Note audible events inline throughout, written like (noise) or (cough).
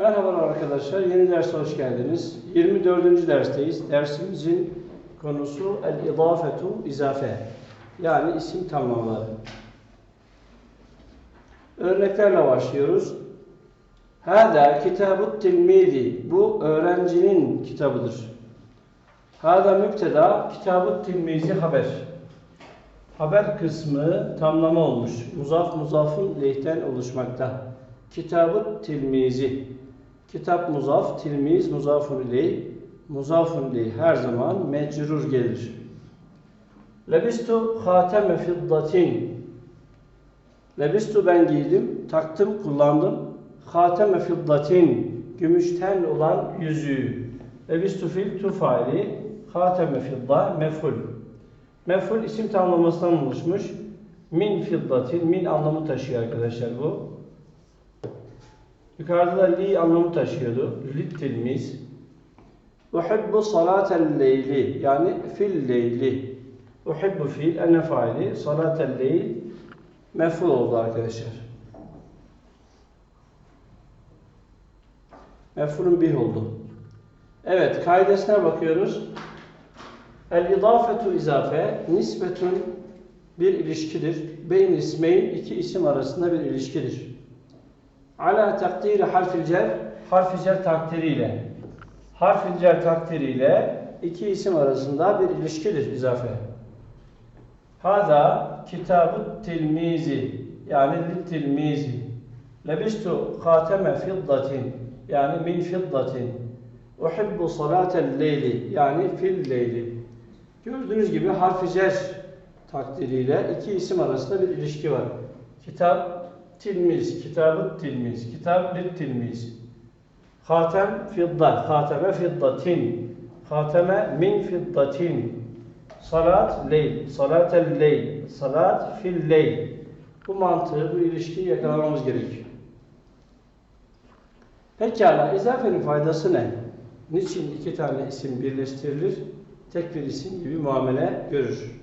Merhabalar arkadaşlar, yeni derse hoş geldiniz. 24. dersteyiz. Dersimizin konusu el-idafetu izafe. Yani isim tamlamaları. Örneklerle başlıyoruz. Hada kitabut tilmidi. Bu öğrencinin kitabıdır. Hada müpteda, kitabut tilmizi haber. Haber kısmı tamlama olmuş. Muzaf muzafın lehten oluşmakta. Kitabut tilmizi. Kitap muzaf, tilmiz muzafun ileyh. Muzafun ileyh her zaman mecrur gelir. Lebistu hateme fiddatin. Lebistu ben giydim, taktım, kullandım. Hateme fiddatin. Gümüşten olan yüzüğü. Lebistu fil tufaili. Hateme fidda meful. Meful isim tamlamasından oluşmuş. Min fiddatin. Min anlamı taşıyor arkadaşlar bu. Yukarıda da li anlamı taşıyordu. Lit tilmiz. Uhibbu salatel leyli. Yani fil leyli. Uhibbu fiil ene faili. Salatel leyl meful oldu arkadaşlar. Mefulun bih oldu. Evet, kaidesine bakıyoruz. El idafetu izafe nisbetun bir ilişkidir. Beyin ismeyn iki isim arasında bir ilişkidir. Ala takdiri harfil cer, harfi cer takdiriyle. Harfil cer takdiriyle iki isim arasında bir ilişkidir izafe. Hada kitabut tilmizi yani tilmizi. Lebistu hateme fiddatin yani min fiddatin. Uhibbu salatel leyli yani fil leyli. Gördüğünüz gibi harfi cer takdiriyle iki isim arasında bir ilişki var. Kitap tilmiz, kitabı tilmiz, kitap lit tilmiz. Hatem fidda, hateme fiddatin, hateme min fiddatin. Salat leyl, salatel leyl, salat fil leyl. Bu mantığı, bu ilişkiyi yakalamamız gerekiyor. Pekala, izafenin faydası ne? Niçin iki tane isim birleştirilir? Tek bir isim gibi muamele görür.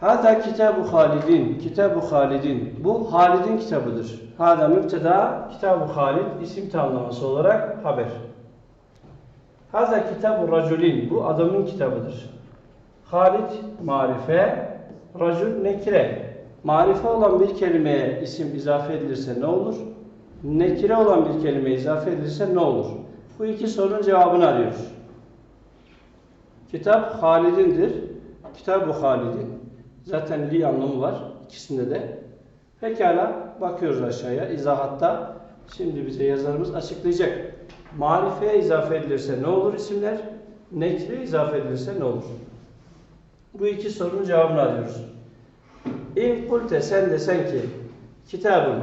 Hada kitabu Halidin. Kitabu Halidin. Bu Halid'in kitabıdır. Hada müpteda, kitabu Halid isim tamlaması olarak haber. Hada kitabu Raculin. Bu adamın kitabıdır. Halid marife, racul nekire. Marife olan bir kelimeye isim izafe edilirse ne olur? Nekire olan bir kelimeye izafe edilirse ne olur? Bu iki sorunun cevabını arıyoruz. Kitap Halid'indir. Kitab-ı Halid'in. Zaten li anlamı var ikisinde de. Pekala bakıyoruz aşağıya izahatta. Şimdi bize yazarımız açıklayacak. Marifeye izafe edilirse ne olur isimler? Nekre izafe edilirse ne olur? Bu iki sorunun cevabını arıyoruz. İn kulte sen desen ki kitabın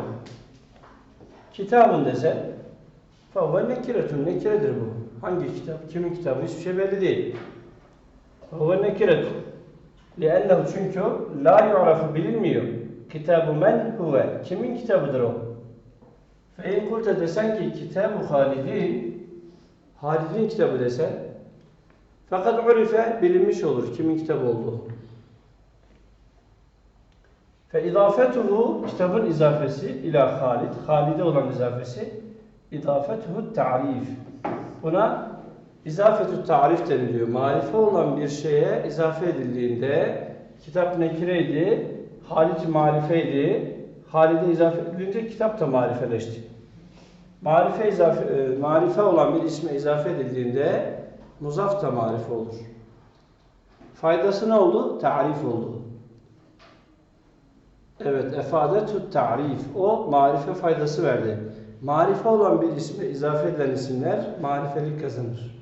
kitabın desen favve nekiretun nekiredir bu. Hangi kitap? Kimin kitabı? Hiçbir şey belli değil. Favve nekiretun. لِأَنَّهُ çünkü la yu'rafu bilinmiyor. Kitabu men huve. Kimin kitabıdır o? Fe in kulte desen ki kitabu Halidin Halid'in kitabı desen fakat urife bilinmiş olur kimin kitabı olduğu. Fe idafetuhu kitabın izafesi ila Halid. Halid'e olan izafesi idafetuhu ta'rif. Buna İzafetü tarif deniliyor. Marife olan bir şeye izafe edildiğinde kitap nekireydi, Halid marifeydi. Halide izafe edilince kitap da marifeleşti. Marife, izafe, e, marife olan bir isme izafe edildiğinde muzaf da marife olur. Faydası ne oldu? Tarif oldu. Evet, efadetü tarif. O marife faydası verdi. Marife olan bir isme izafe edilen isimler marifelik kazanır.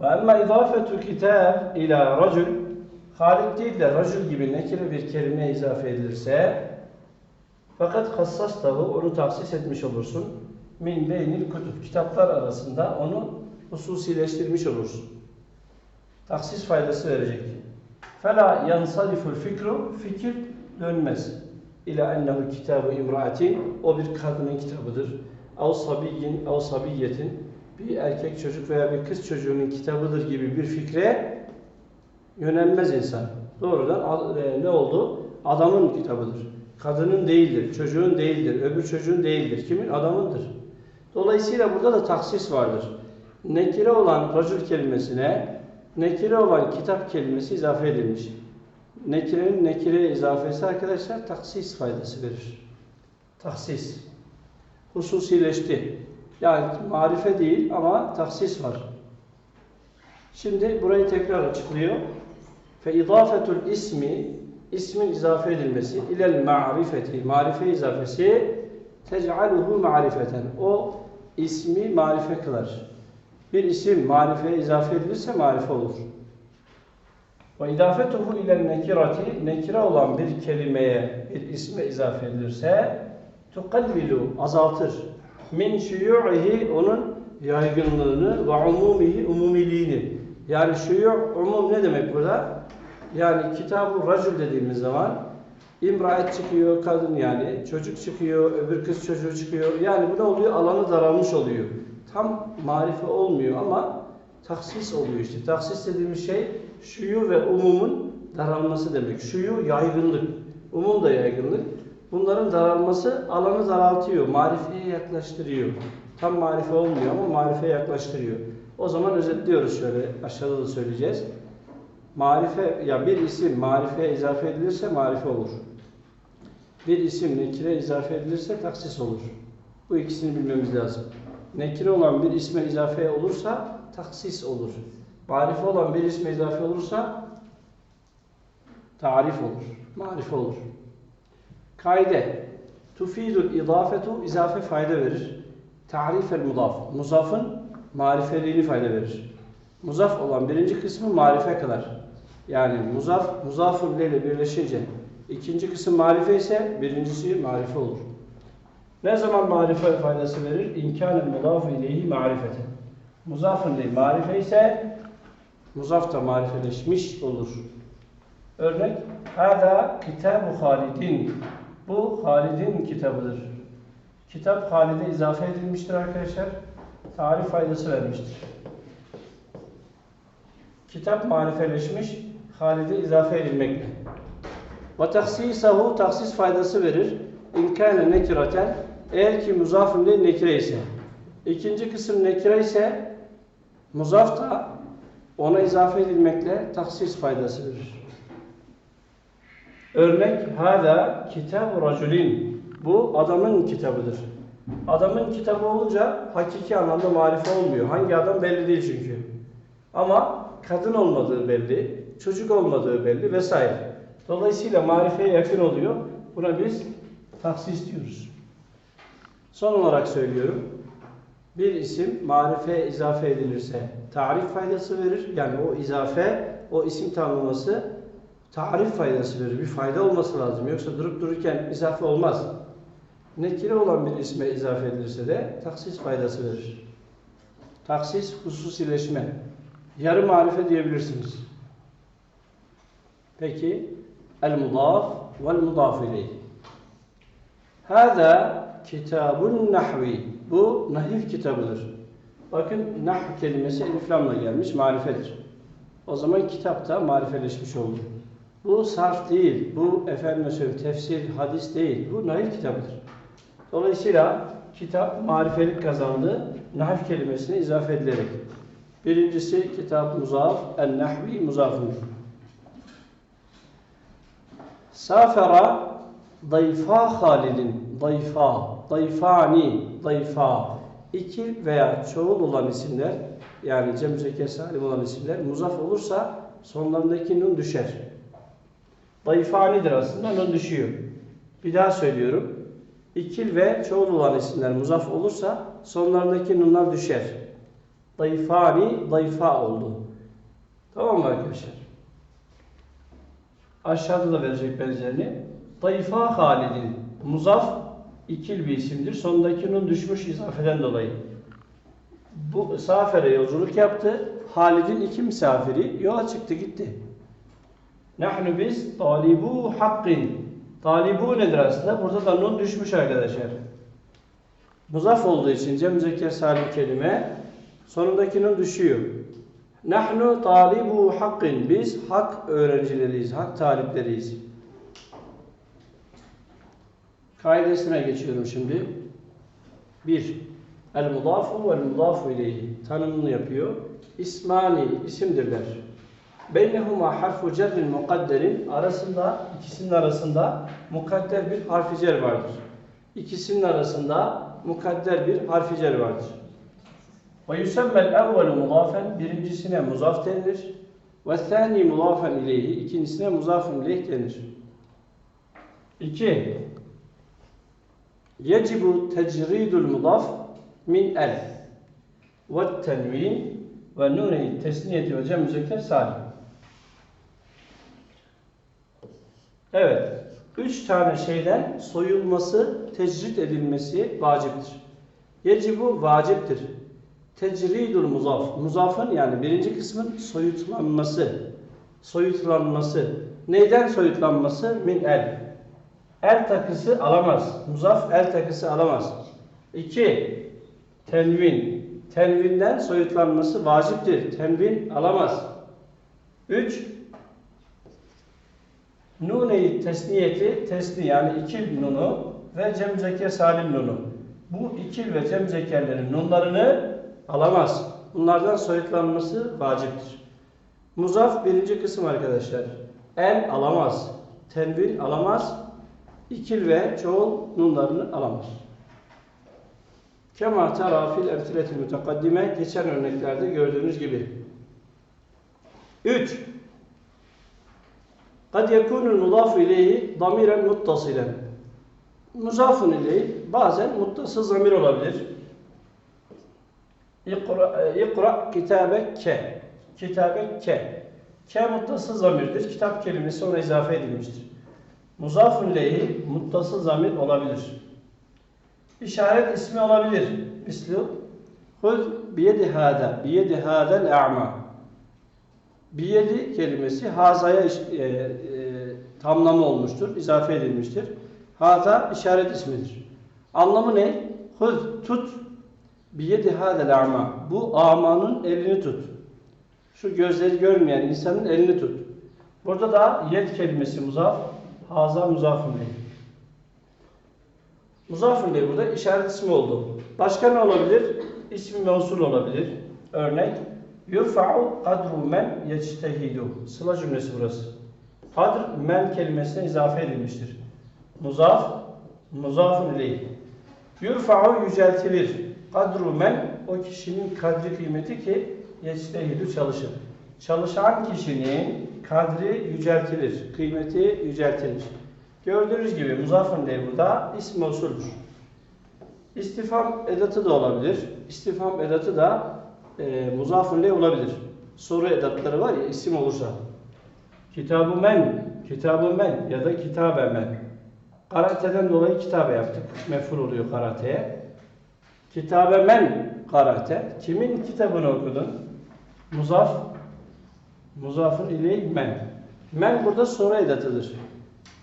Ve emma izafetu kitab ila racul Halid değil de racul gibi nekire bir kelime izafe edilirse fakat hassastahu onu tahsis etmiş olursun. Min beynil kutub kitaplar arasında onu hususileştirmiş olursun. Taksis faydası verecek. Fela yansaliful fikru fikir dönmez. İla ennehu kitabu imraatin o bir kadının kitabıdır. Av sabiyyin av sabiyyetin bir erkek çocuk veya bir kız çocuğunun kitabıdır gibi bir fikre yönelmez insan. Doğrudan e, ne oldu? Adamın kitabıdır. Kadının değildir, çocuğun değildir, öbür çocuğun değildir. Kimin? Adamındır. Dolayısıyla burada da taksis vardır. Nekire olan racül kelimesine nekire olan kitap kelimesi izafe edilmiş. Nekirenin nekire izafesi arkadaşlar taksis faydası verir. Taksis. Hususileşti. Yani marife değil ama taksis var. Şimdi burayı tekrar açıklıyor. Fe idafetul ismi ismin izafe edilmesi ilel ma'rifeti marife izafesi tec'aluhu marifeten o ismi marife kılar. Bir isim marifeye izafe edilirse marife olur. Ve idafetuhu ile nekirati nekire olan bir kelimeye bir isme izafe edilirse tukallilu azaltır. Min şuyu'ihi onun yaygınlığını ve umumihi umumiliğini. Yani şuyu umum ne demek burada? Yani kitabı racül dediğimiz zaman imraet çıkıyor, kadın yani çocuk çıkıyor, öbür kız çocuğu çıkıyor. Yani bu ne oluyor? Alanı daralmış oluyor. Tam marife olmuyor ama taksis oluyor işte. Taksis dediğimiz şey şuyu ve umumun daralması demek. Şuyu yaygınlık, umum da yaygınlık. Bunların daralması alanı daraltıyor, marifeye yaklaştırıyor. Tam marife olmuyor ama marifeye yaklaştırıyor. O zaman özetliyoruz şöyle, aşağıda da söyleyeceğiz. Marife, ya bir isim marifeye izafe edilirse marife olur. Bir isim nekire izafe edilirse taksis olur. Bu ikisini bilmemiz lazım. Nekire olan bir isme izafe olursa taksis olur. Marife olan bir isme izafe olursa tarif olur, marife olur. Kaide tufidul idafetu izafe fayda verir. Tarifel mudaf. Muzafın marifeliğini fayda verir. Muzaf olan birinci kısmı marife kılar. Yani muzaf, muzafun ile birleşince ikinci kısım marife ise birincisi marife olur. Ne zaman marife faydası verir? İmkanı mudafu ileyhi marifete. Muzafın ile marife ise muzaf da marifeleşmiş olur. Örnek, Hada kitab-ı Halidin. Bu Halid'in kitabıdır. Kitap Halid'e izafe edilmiştir arkadaşlar. Tarif faydası vermiştir. Kitap marifeleşmiş, Halid'e izafe edilmekle. Ve taksisahu taksis faydası verir. İmkâne nekiraten eğer ki muzafın nekire ise. İkinci kısım nekire ise muzaf da ona izafe edilmekle taksis faydası verir. Örnek hâzâ kitab-ı racülin. Bu adamın kitabıdır. Adamın kitabı olunca hakiki anlamda marife olmuyor. Hangi adam belli değil çünkü. Ama kadın olmadığı belli, çocuk olmadığı belli vesaire. Dolayısıyla marifeye yakın oluyor. Buna biz taksis diyoruz. Son olarak söylüyorum. Bir isim marife izafe edilirse tarif faydası verir. Yani o izafe, o isim tanımlaması tarif faydası verir. Bir fayda olması lazım. Yoksa durup dururken izafe olmaz. Nekire olan bir isme izafe edilirse de taksis faydası verir. Taksis hususileşme. Yarı marife diyebilirsiniz. Peki el mudaf vel mudaf ileyh. Hâzâ kitabun nahvi. Bu nahif kitabıdır. Bakın nah kelimesi eliflamla gelmiş, marifedir. O zaman kitapta marifeleşmiş oldu. Bu sarf değil, bu efendim tefsir, hadis değil. Bu naif kitabıdır. Dolayısıyla kitap marifelik kazandı. Nahif kelimesine izafe edilerek. Birincisi kitap muzaf, en nahvi muzafın. Safera dayfa halidin, dayfa, dayfani, dayfa. İki veya çoğul olan isimler, yani cem zeker salim olan isimler muzaf olursa sonlarındaki nun düşer. Dayfanidir aslında, nun düşüyor. Bir daha söylüyorum. İkil ve çoğul olan isimler muzaf olursa sonlarındaki nunlar düşer. Dayfani, dayfa oldu. Tamam mı arkadaşlar? Aşağıda da verecek benzerini. Dayfa Halid'in muzaf ikil bir isimdir. Sondaki nun düşmüş izafeden dolayı. Bu safere yolculuk yaptı. Halid'in iki misafiri yola çıktı gitti. Nahnu biz talibu hakkin. Talibu nedir aslında? Burada da nun düşmüş arkadaşlar. Muzaf olduğu için cem müzekker salim kelime sonundaki nun düşüyor. Nahnu talibu hakkin. Biz hak öğrencileriyiz, hak talipleriyiz. Kaidesine geçiyorum şimdi. 1. El mudafu vel mudafu ileyhi. Tanımını yapıyor. İsmani isimdirler. Beynehuma harfu cerrin mukadderin arasında ikisinin arasında mukadder bir harfi cer vardır. İkisinin arasında mukadder bir harfi cer vardır. Ve yusemmel evvelu mudafen birincisine muzaf denilir. Ve thani mudafen ileyhi ikincisine muzafun ileyh denir. 2. Yecibu tecridul mudaf min el ve tenvin ve nune tesniyeti ve cem müzekker salim. Evet. Üç tane şeyden soyulması, tecrit edilmesi vaciptir. Yecibu vaciptir. Tecridul muzaf. Muzafın yani birinci kısmın soyutlanması. Soyutlanması. Neyden soyutlanması? Min el. El takısı alamaz. Muzaf el takısı alamaz. 2. Tenvin. Tenvinden soyutlanması vaciptir. Tenvin alamaz. 3. Nune-i tesniyeti, tesni yani ikil nunu ve cemzeker salim nunu. Bu ikil ve cemzekerlerin nunlarını alamaz. Bunlardan soyutlanması vaciptir. Muzaf birinci kısım arkadaşlar. El alamaz. Tenvin alamaz. İkil ve çoğul nunlarını alamaz. Kema tera fil emsiletil mütekaddime geçen örneklerde gördüğünüz gibi. 3. Kad yekunul mudafu ileyhi damiren muttasilen. Muzafun ileyhi bazen muttasıl zamir olabilir. İkra, e, ikra kitabeke. Kitabeke. Ke muttasıl zamirdir. Kitap kelimesi ona izafe edilmiştir. Muzafun ileyhi muttasıl zamir olabilir. İşaret ismi olabilir. Misli Huz biyedi hâda. Biyedi hâdel a'ma. Biyedi kelimesi hazaya e, e, tamlama olmuştur. izafe edilmiştir. Hâda işaret ismidir. Anlamı ne? Huz tut. Biyedi hâdel a'ma. Bu amanın elini tut. Şu gözleri görmeyen insanın elini tut. Burada da yed kelimesi muzaf. Haza muzafın değil. Muzafın değil burada işaret ismi oldu. Başka ne olabilir? İsmi mevsul olabilir. Örnek Yurfa'u kadru men yectehidu. Sıla cümlesi burası. Kadr men kelimesine izafe edilmiştir. Muzaf, muzafun ileyh. Yurfa'u yüceltilir. Kadru men o kişinin kadri kıymeti ki yectehidu çalışır. Çalışan kişinin kadri yüceltilir. Kıymeti yüceltilir. Gördüğünüz gibi muzafın değil burada ism usuldür. İstifam edatı da olabilir. İstifam edatı da e, muzafın le olabilir. Soru edatları var ya isim olursa. Kitabı men, kitabı men ya da kitabe men. Karate'den dolayı kitabe yaptık. Mefhul oluyor karateye. Kitabe men karate. Kimin kitabını okudun? Muzaf. Muzafın ile men. Men burada soru edatıdır.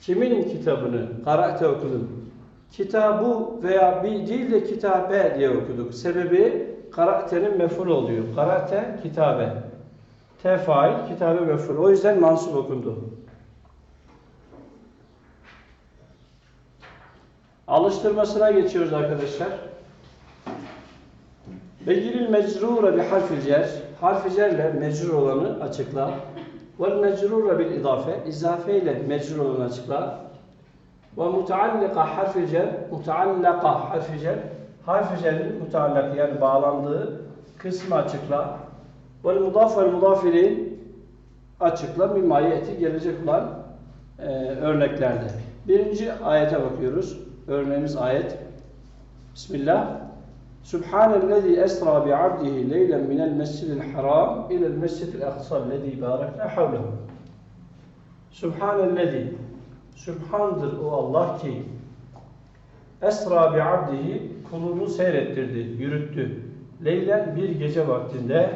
Kimin kitabını karate okudun? Kitabı veya bir değil de kitabe diye okuduk. Sebebi karakterin meful oluyor. Karate kitabe. Tefail kitabe meful. O yüzden mansup okundu. Alıştırmasına geçiyoruz arkadaşlar. Ve giril mecrure bi harfil cer. Harfi cerle mecrur olanı açıkla. Vel mecrure bil izafe. İzafe ile mecrur olanı açıkla. Ve mutaallika harfi cer. Mutaallaka harfi cer. Harfi cerin mutaallak yani bağlandığı kısmı açıkla. Vel mudaf vel mudafili açıkla. Mimayeti gelecek olan e, örneklerde. Birinci ayete bakıyoruz. Örneğimiz ayet. Bismillah. Subhanellezi esra bi abdihi leylen minel mescidil haram ilel mescidil aksa'llezi barakna havlehu. Subhanellezi Subhandır o Allah ki esra bi abdihi kulunu seyrettirdi, yürüttü. Leylen bir gece vaktinde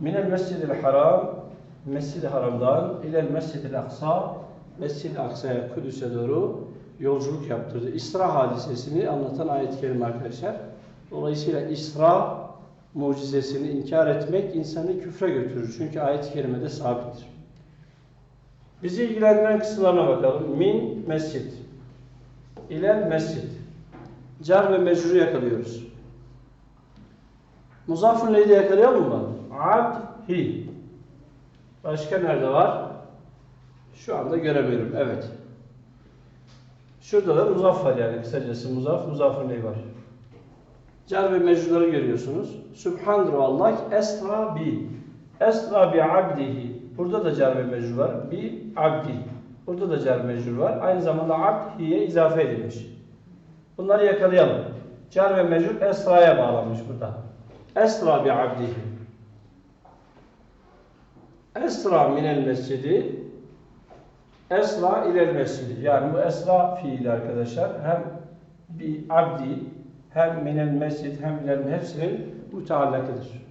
minel mescidil haram mescid haramdan ilel mescidil aksa mescid aksa'ya Kudüs'e doğru yolculuk yaptırdı. İsra hadisesini anlatan ayet-i kerime arkadaşlar. Dolayısıyla İsra mucizesini inkar etmek insanı küfre götürür. Çünkü ayet-i kerimede sabittir. Bizi ilgilendiren kısımlarına bakalım. Min mescid. ilel mescid. Car ve mecruru yakalıyoruz. Muzaffun neydi yakalıyor mu? Abdi. Başka nerede var? Şu anda göremiyorum. Evet. Şurada da muzaf var yani kısacası muzaf, muzafın neyi var. Car ve mecruları görüyorsunuz. Subhandır Allah esra bi. Esra bi abdihi. Burada da car ve mecrur var. Bi abdi. Burada da car mecrur var. Aynı zamanda abdiye izafe edilmiş. Bunları yakalayalım. Car ve mecrur esra'ya bağlanmış burada. Esra bi abdihi. Esra minel mescidi Esra ilel mescidi. Yani bu esra fiili arkadaşlar. Hem bir abdi hem minel mescid hem ilel hepsinin müteallakıdır.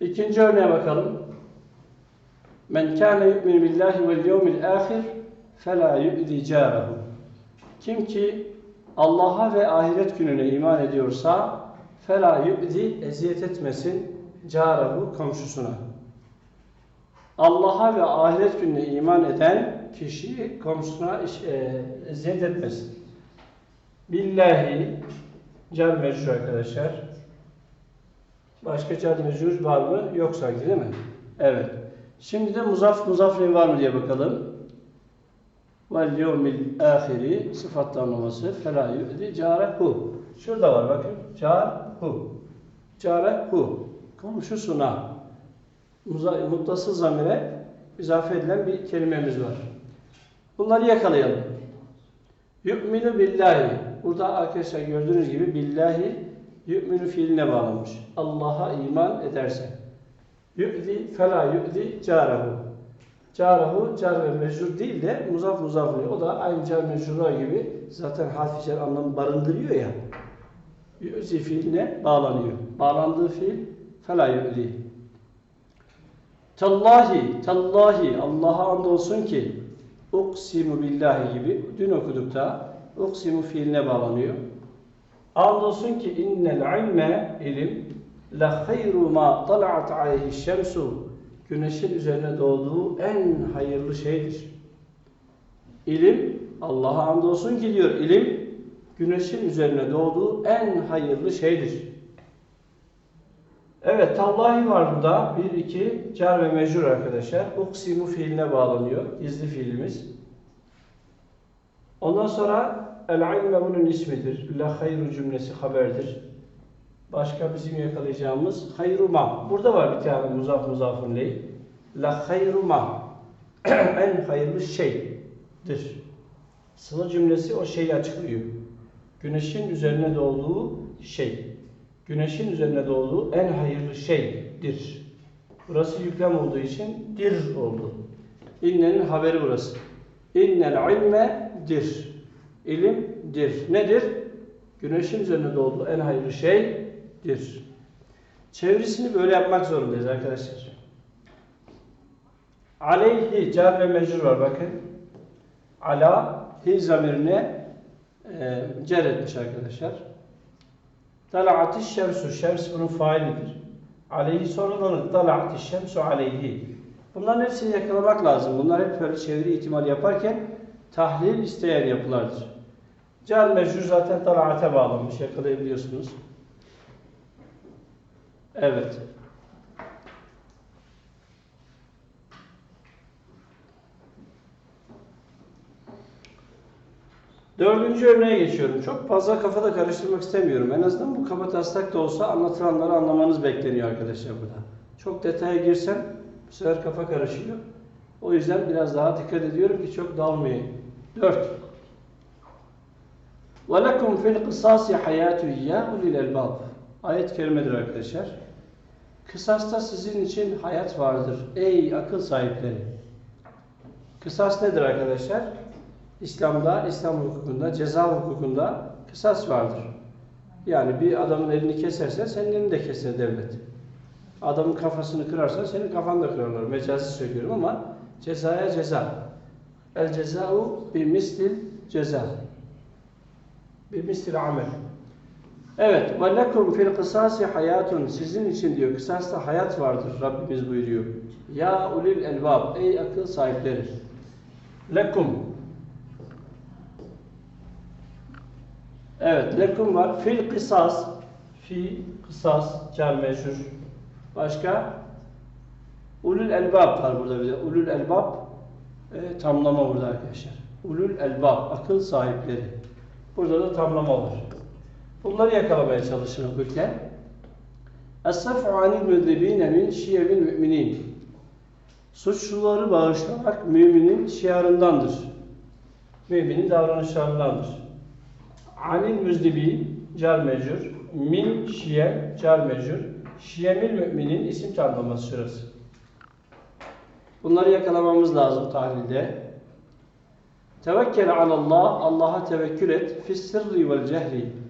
İkinci örneğe bakalım. Men kâne yu'minu billahi vel yevmil âhir yu'zi cârehu. Kim ki Allah'a ve ahiret gününe iman ediyorsa felâ yu'zi eziyet etmesin cârehu komşusuna. Allah'a ve ahiret gününe iman eden kişi komşusuna e, eziyet etmesin. Billahi car mecrur arkadaşlar. Başka car mecrur var mı? Yok sanki değil mi? Evet. Şimdi de muzaf muzafrin var mı diye bakalım. Vel yevmil ahiri sıfat anlaması felâ yu'di carehu. Şurada var bakın. Carehu. Carehu. Komşusuna. Muttasıl zamire izafe edilen bir kelimemiz var. Bunları yakalayalım. Yu'minu billahi. Burada arkadaşlar gördüğünüz gibi billahi yu'minu fiiline bağlanmış. Allah'a iman ederse. Yu'zi fela yu'zi carehu. Carehu car ve mecrur değil de muzaf muzaflı. O da aynı car mecrurlar gibi zaten harfi cer anlamı barındırıyor ya. Yu'zi fiiline bağlanıyor. Bağlandığı fiil fela yu'zi. Tallahi, tallahi Allah'a andolsun ki uksimu billahi gibi dün okuduk da uksimu fiiline bağlanıyor. Andolsun ki innel ilme ilim la hayru ma tala'at aleyhi şemsu güneşin üzerine doğduğu en hayırlı şeydir. İlim Allah'a andolsun ki diyor ilim güneşin üzerine doğduğu en hayırlı şeydir. Evet, tallahi var burada. Bir, iki, car ve mecrur arkadaşlar. Uksimu fiiline bağlanıyor. Gizli fiilimiz. Ondan sonra el-ilme bunun ismidir. La hayru cümlesi haberdir. Başka bizim yakalayacağımız hayruma. Burada var bir tane muzaf muzafun ley. La hayruma. (clears throat) en hayırlı şeydir. Sıla cümlesi o şeyi açıklıyor. Güneşin üzerine doğduğu şey. Güneşin üzerine doğduğu en hayırlı şeydir. Burası yüklem olduğu için dir oldu. İnnenin haberi burası. İnnel ilme dir. İlimdir. Nedir? Güneşin üzerine doğduğu en hayırlı şeydir. Çevirisini böyle yapmak zorundayız arkadaşlar. Aleyhi car ve mecrur var bakın. Ala hi zamirine e, cer etmiş arkadaşlar. Tala'ati şemsu. Şems bunun failidir. Aleyhi sonradan tala'ati şemsu aleyhi. Bunların hepsini yakalamak lazım. Bunlar hep böyle çeviri ihtimali yaparken tahlil isteyen yapılardır. Car mecrur zaten tala'ate bağlanmış. Yakalayabiliyorsunuz. Evet. Dördüncü örneğe geçiyorum. Çok fazla kafada karıştırmak istemiyorum. En azından bu kaba taslak da olsa anlatılanları anlamanız bekleniyor arkadaşlar burada. Çok detaya girsem bu sefer kafa karışıyor. O yüzden biraz daha dikkat ediyorum ki çok dalmayayım. Dört. وَلَكُمْ فِي الْقِصَاصِ حَيَاتُ يَا اُلِي الْاَلْبَابِ Ayet kerimedir arkadaşlar. Kısasta sizin için hayat vardır ey akıl sahipleri. Kısas nedir arkadaşlar? İslam'da, İslam hukukunda, ceza hukukunda kısas vardır. Yani bir adamın elini kesersen senin elini de keser devlet. Adamın kafasını kırarsan senin kafanı da kırarlar. Mecazi söylüyorum ama cezaya ceza. El cezau bi mislil ceza. Bi mislil amel. Evet, ve lekum fil kısasi hayatun. Sizin için diyor, kısasta hayat vardır. Rabbimiz buyuruyor. Ya ulil elbab, ey akıl sahipleri. Lekum. Evet, lekum var. Fil kısas, fi kısas, kar meşhur. Başka? Ulul elbab var burada bize. Ulul elbab, e, tamlama burada arkadaşlar. Ulul elbab, akıl sahipleri. Burada da tamlama olur. Bunları yakalamaya çalışın okurken. Es-sef'u anil müzzebine min şiyevil müminin. Suçluları bağışlamak müminin şiarındandır. Müminin davranışlarındandır. Anil müzdibi car mecur. Min şiyem car mecur. Şiyemil müminin isim tanımlaması şurası. Bunları yakalamamız lazım tahlilde. Tevekkül alallah, Allah'a tevekkül et. Fis vel cehri.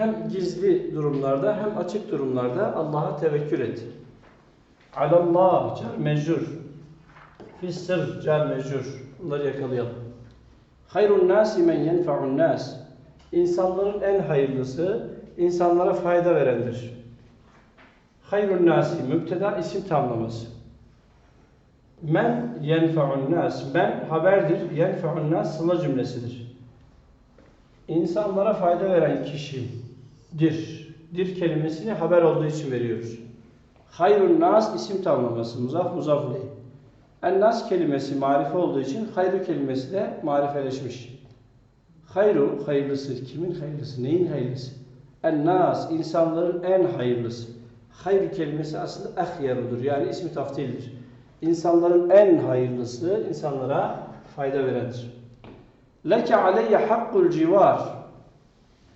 Hem gizli durumlarda hem açık durumlarda Allah'a tevekkül et. Alallah, car mecur. Fis sır, car mecur. Bunları yakalayalım. Hayrun nasi men yenfa'un nas. İnsanların en hayırlısı, insanlara fayda verendir. Hayrun nasi, müpteda isim tamlaması. Men yenfa'un nas. Men haberdir. Yenfa'un nas sıla cümlesidir. İnsanlara fayda veren kişidir. Dir kelimesini haber olduğu için veriyoruz. Hayrun nas isim tamlaması. Muzaf muzaf. En nas kelimesi marife olduğu için hayru kelimesi de marifeleşmiş. Hayru hayırlısı. Kimin hayırlısı? Neyin hayırlısı? En nas insanların en hayırlısı. Hayru kelimesi aslında ahyarudur. Yani ismi taftildir. İnsanların en hayırlısı insanlara fayda verendir. Leke aleyye hakkul civar.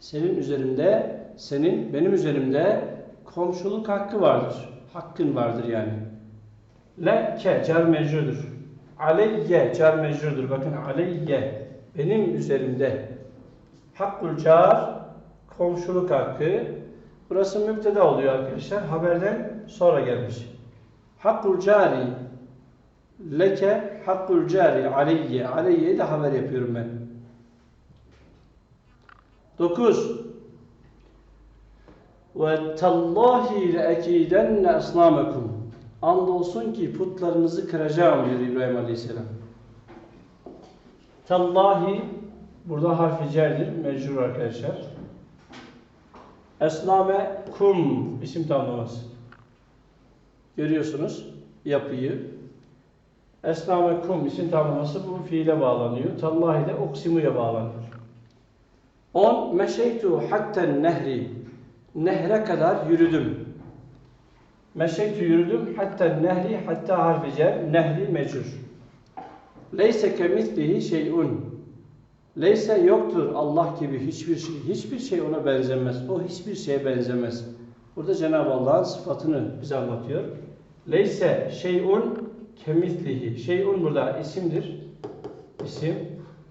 Senin üzerimde, senin benim üzerimde komşuluk hakkı vardır. Hakkın vardır yani. Leke car mecrudur. Aleyye car mecrudur. Bakın aleyye benim üzerimde. Hakkul car komşuluk hakkı. Burası müpteda oluyor arkadaşlar. Haberden sonra gelmiş. Hakkul cari leke hakkul cari aleyye. Aleyye de haber yapıyorum ben. 9. Ve tallahi le asnamakum. Andolsun ki putlarınızı kıracağım diyor İbrahim Aleyhisselam. Tallahi burada harfi cerdir, mecrur arkadaşlar. Esname kum isim tamlaması. Görüyorsunuz yapıyı. Esname kum isim tamlaması bu fiile bağlanıyor. Tallahi de oksimuya bağlanıyor. 10. Meşeytu hatten nehri. Nehre kadar yürüdüm. Meşeytu yürüdüm hatta nehri hatta harfi nehri mecur. Leyse kemislihi şeyun. Leyse yoktur Allah gibi hiçbir şey. Hiçbir şey ona benzemez. O hiçbir şeye benzemez. Burada Cenab-ı Allah'ın sıfatını bize anlatıyor. Leyse şeyun kemislihi. Şeyun burada isimdir. İsim.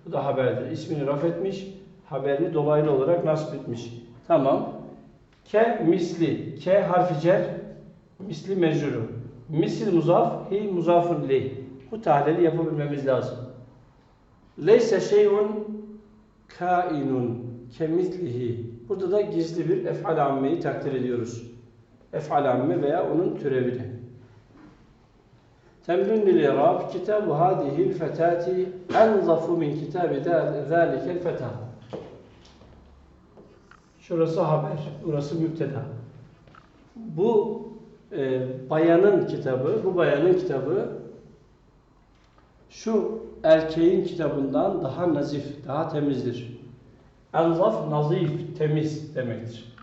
Bu da haberdir. İsmini raf etmiş. Haberini dolaylı olarak nasip etmiş. Tamam. Ke misli. Ke harfi cer. Misli mecruru. Misil muzaf. Hi muzafun lih. Bu tahlili yapabilmemiz lazım. Leyse şeyun kainun kemislihi. Burada da gizli bir ef'al ammeyi takdir ediyoruz. Ef'al amme veya onun türevini. Temrin lil irab kitabu hadihi'l fetati enzafu min kitabi zalikel feta. Şurası haber, burası müpteda. Bu e, bayanın kitabı, bu bayanın kitabı şu erkeğin kitabından daha nazif, daha temizdir. Enzaf, nazif, temiz demektir.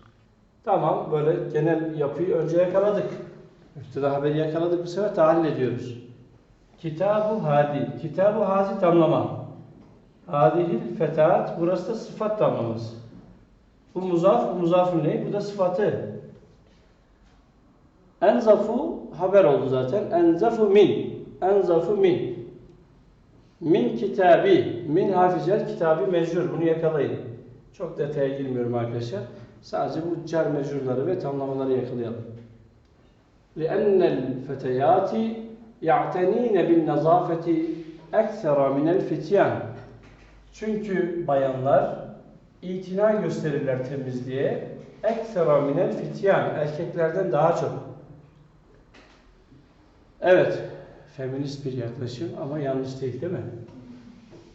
Tamam, böyle genel yapıyı önce yakaladık. Müfteda haberi yakaladık, bu sefer tahlil ediyoruz. Kitabu hadi, kitabu hazi tamlama. Hadihil fetat, burası da sıfat tamlaması. Bu muzaf, bu muzafın ne? Bu da sıfatı. Enzafu haber oldu zaten. Enzafu min. Enzafu min. Min kitabi. Min hafizler kitabı mecrur. Bunu yakalayın. Çok detaya girmiyorum arkadaşlar. Sadece bu cer mecrurları ve tamlamaları yakalayalım. لِأَنَّ الْفَتَيَاتِ يَعْتَن۪ينَ بِالنَّظَافَةِ اَكْثَرَ مِنَ الْفِتْيَانِ Çünkü bayanlar itina gösterirler temizliğe. Eksera minel fityan. Erkeklerden daha çok. Evet. Feminist bir yaklaşım ama yanlış değil değil mi?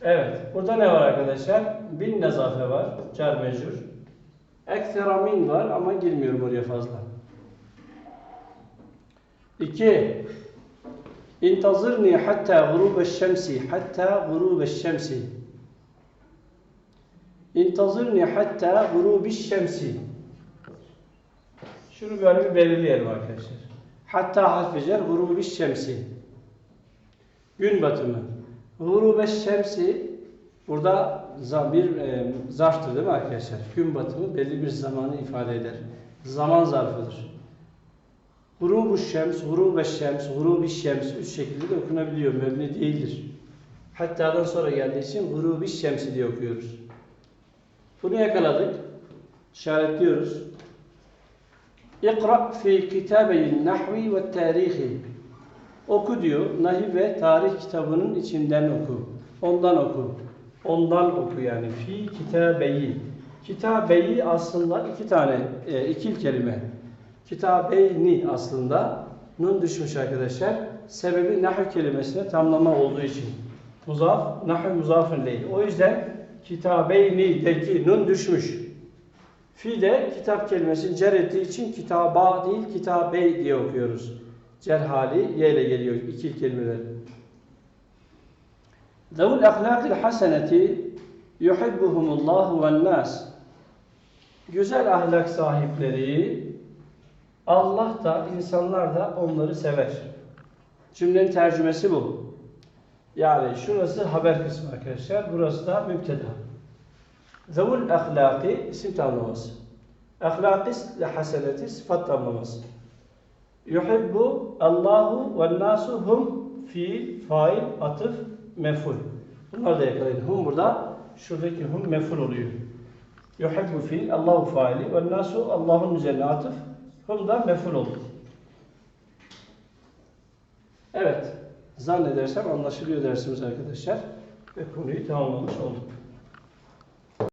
Evet. Burada ne var arkadaşlar? Bin nezafe var. Car mecrur. Ekstra min var ama girmiyorum oraya fazla. 2. İntazırni hatta gurubeş şemsi hatta gurubeş şemsi. İntazırni hatta gurubeş şemsi. Şunu böyle bir belirleyelim arkadaşlar. Hatta harfi cer gurubeş şemsi. Gün batımı. Gurubeş şemsi burada bir e, zarftır değil mi arkadaşlar? Gün batımı belli bir zamanı ifade eder. Zaman zarfıdır. Gurubu şems, gurube şems, gurubi şems üç şekilde de okunabiliyor. Mebni değildir. Hatta'dan sonra geldiği için gurubi şemsi diye okuyoruz. Bunu yakaladık. İşaretliyoruz. İkra fi kitabeyin nahvi ve tarihi. Oku diyor. Nahiv ve tarih kitabının içinden oku. Ondan oku. Ondan oku yani. Fi kitabeyi. Kitabeyi aslında iki tane, e, ikil kelime. Kitabeyni aslında nun düşmüş arkadaşlar. Sebebi nahiv kelimesine tamlama olduğu için. Muzaf, nahiv muzafın değil. O yüzden kitabeyni'deki nun düşmüş. Fi de kitap kelimesini cer ettiği için kitaba değil kitabey diye okuyoruz. Cer hali y ile geliyor ikil kelimeler. Zavul ahlakil haseneti yuhibbuhumullahu ven nas. Güzel ahlak sahipleri Allah da insanlar da onları sever. Cümlenin tercümesi bu. Yani şurası haber kısmı arkadaşlar. Burası da müpteda. Zavul ahlaki isim tamlaması. Ahlakis ile haseneti sıfat tamlaması. Yuhibbu Allahu ve nasu hum fiil, fail, atıf, meful. Bunları da yakalayın. Hum burada şuradaki hum meful oluyor. Yuhibbu fiil, Allahu faili ve nasu Allah'ın üzerine atıf. Hum da meful oldu. Evet. Zannedersem anlaşılıyor dersimiz arkadaşlar. Ve konuyu tamamlamış olduk.